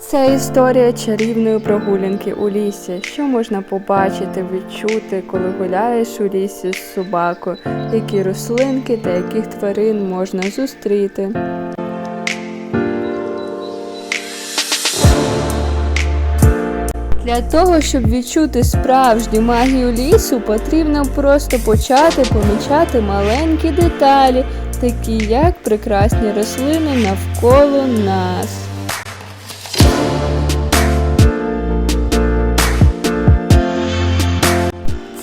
Це історія чарівної прогулянки у лісі, що можна побачити, відчути, коли гуляєш у лісі з собакою, які рослинки та яких тварин можна зустріти. Для того, щоб відчути справжню магію лісу, потрібно просто почати помічати маленькі деталі, такі як прекрасні рослини навколо нас.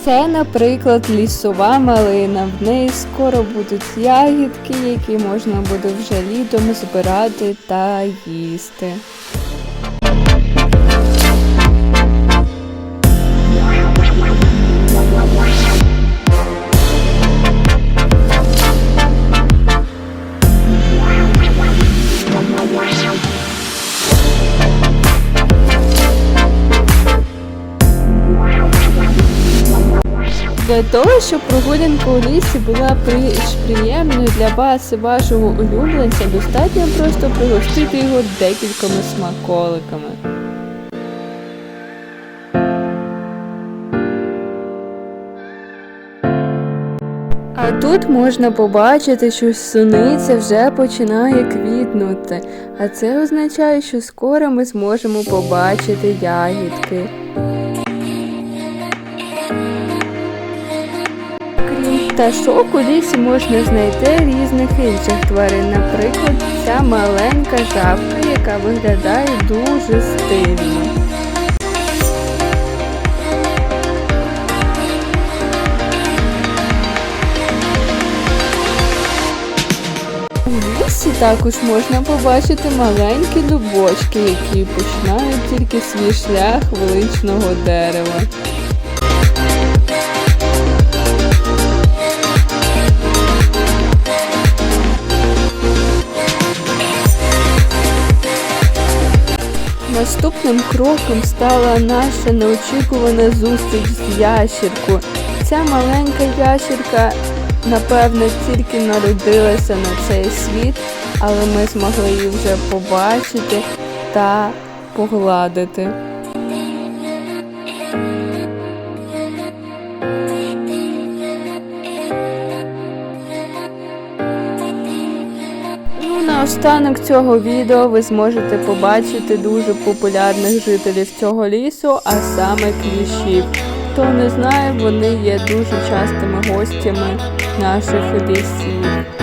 Це, наприклад, лісова малина. В неї скоро будуть ягідки, які можна буде вже літом збирати та їсти. Для того, щоб прогулянка у лісі була при- приємною для вас і вашого улюбленця, достатньо просто пригостити його декількома смаколиками. А тут можна побачити, що суниця вже починає квітнути, а це означає, що скоро ми зможемо побачити ягідки. Пташок, у лісі можна знайти різних інших тварин. Наприклад, ця маленька жабка, яка виглядає дуже стильно. У лісі також можна побачити маленькі дубочки, які починають тільки свій шлях величного дерева. Наступним кроком стала наша неочікувана зустріч з ящіркою. Ця маленька ящерка, напевно, тільки народилася на цей світ, але ми змогли її вже побачити та погладити. Наостанок цього відео ви зможете побачити дуже популярних жителів цього лісу, а саме кліщів. Хто не знає, вони є дуже частими гостями наших лісів.